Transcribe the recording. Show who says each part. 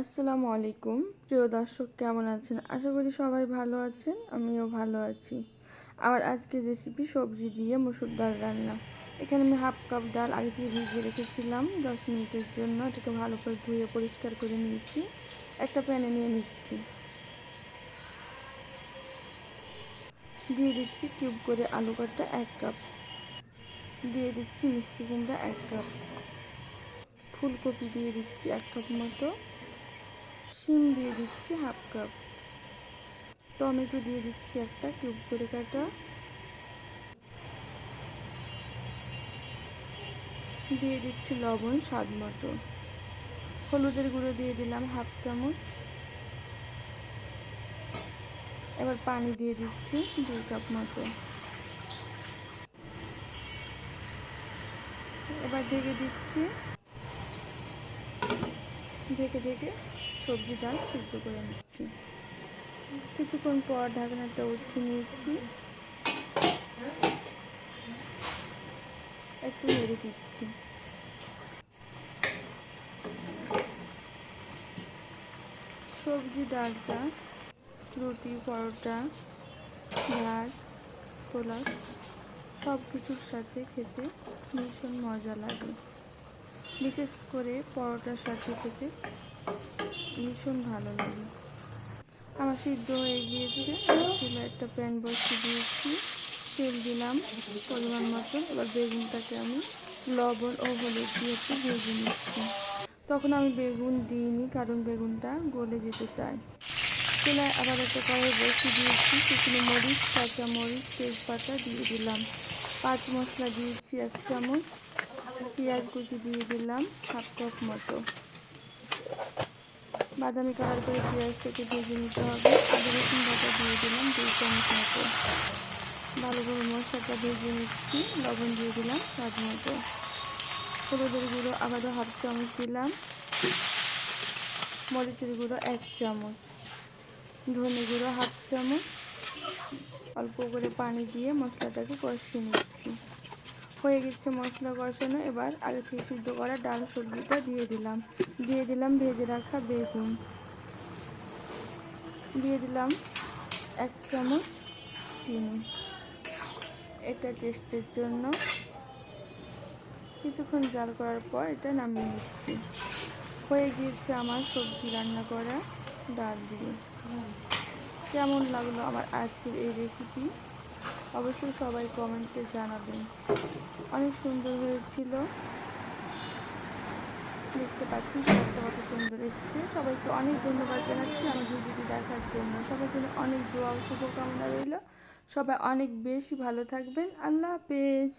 Speaker 1: আসসালামু আলাইকুম। প্রিয় দর্শক, কেমন আছেন? আশা করি সবাই ভালো আছেন, আমিও ভালো আছি। আমার আজকে রেসিপি সবজি দিয়ে মসুর ডাল রান্না। এখানে আমি হাফ কাপ ডাল আগে থেকে ভিজিয়ে রেখেছিলাম দশ মিনিটের জন্য। এটাকে ভালো করে ধুয়ে পরিষ্কার করে নিয়েছি। একটা প্যানে নিয়ে নিচ্ছি। দিয়ে দিচ্ছি কিউব করে আলু কাটা এক কাপ দিয়ে দিচ্ছি মিষ্টি কুমড়া এক কাপ ফুলকপি দিয়ে দিচ্ছি এক কাপ মতো। শিম দিয়ে দিচ্ছি হাফ কাপ। টমেটো দিয়ে দিচ্ছি একটা, কিউব করে কাটা। দিয়ে দিচ্ছি লবণ স্বাদ মতো। হলুদের গুঁড়ো দিয়ে দিলাম হাফ চামচ। এবার পানি দিয়ে দিচ্ছি দুই কাপ মতো। এবার ঢেকে দিচ্ছি। ঢেকে ঢেকে সবজি ডাল সিদ্ধ করে নিচ্ছি। কিছুক্ষণ পর ঢাকনাটা উঠে নিয়েছি। একটু নেড়ে দিচ্ছি। সবজি ডালটা, রুটি, পরোটা, ভাত, পোলাও সব কিছুর সাথে খেতে ভীষণ মজা লাগে। বিশেষ করে পরোটার সাথে খেতে ভীষণ ভালো লাগে। আমার সিদ্ধ হয়ে গিয়েছে। চুলা একটা প্যান বসিয়ে দিয়েছি। তেল দিলাম পরিমাণ মতো। এবার বেগুনটাকে আমি লবণ ও হলুদ দিয়ে একটু ভেজে নিচ্ছি। তখন আমি বেগুন দিইনি, কারণ বেগুনটা গলে যেতে তাই চুলায় আবার একটা কড়াই বসিয়ে দিয়েছি। শুকনো মরিচ, কাঁচা মরিচ, তেজপাতা দিয়ে দিলাম। পাঁচ মশলা দিয়েছি, এক চামচ। পেঁয়াজ কুচি দিয়ে দিলাম, হাফ কাপ মতো। বাদামি কালার করে পেঁয়াজটাকে ভেজে নিতে হবে। আদা, রসুন বাটা দিয়ে দিলাম, দুই চামচ মতো। ভালো করে মশলাটা ভেজে নিচ্ছি, লবণ দিয়ে দিলাম স্বাদ মতো। হলুদের গুঁড়ো আবারও হাফ চামচ দিলাম। মরিচের গুঁড়ো এক চামচ। ধনে গুঁড়ো হাফ চামচ। অল্প করে পানি দিয়ে মশলাটাকে কষিয়ে নিচ্ছি। হয়ে গেছে মশলা কষানো। এবার আগে থেকে সিদ্ধ করা ডাল সবজিটা দিয়ে দিলাম। দিয়ে দিলাম ভেজে রাখা বেগুন। দিয়ে দিলাম এক চামচ চিনি। এটা টেস্টের জন্য। কিছুক্ষণ জাল করার পর এটা নামিয়ে নিচ্ছি। হয়ে গিয়েছে আমার সবজি রান্না করা ডাল দিয়ে। কেমন লাগল আমার আজকের এই রেসিপি অবশ্যই সবাই কমেন্টে জানাবেন। অনেক সুন্দর হয়েছিল। দেখতে পাচ্ছি কালারটা কত সুন্দর এসছে। সবাইকে অনেক ধন্যবাদ জানাচ্ছি আমার ভিডিওটি দেখার জন্য। সবার জন্য অনেক দোয়া শুভকামনা রইল। সবাই অনেক বেশি ভালো থাকবেন। আল্লাহ হাফেজ।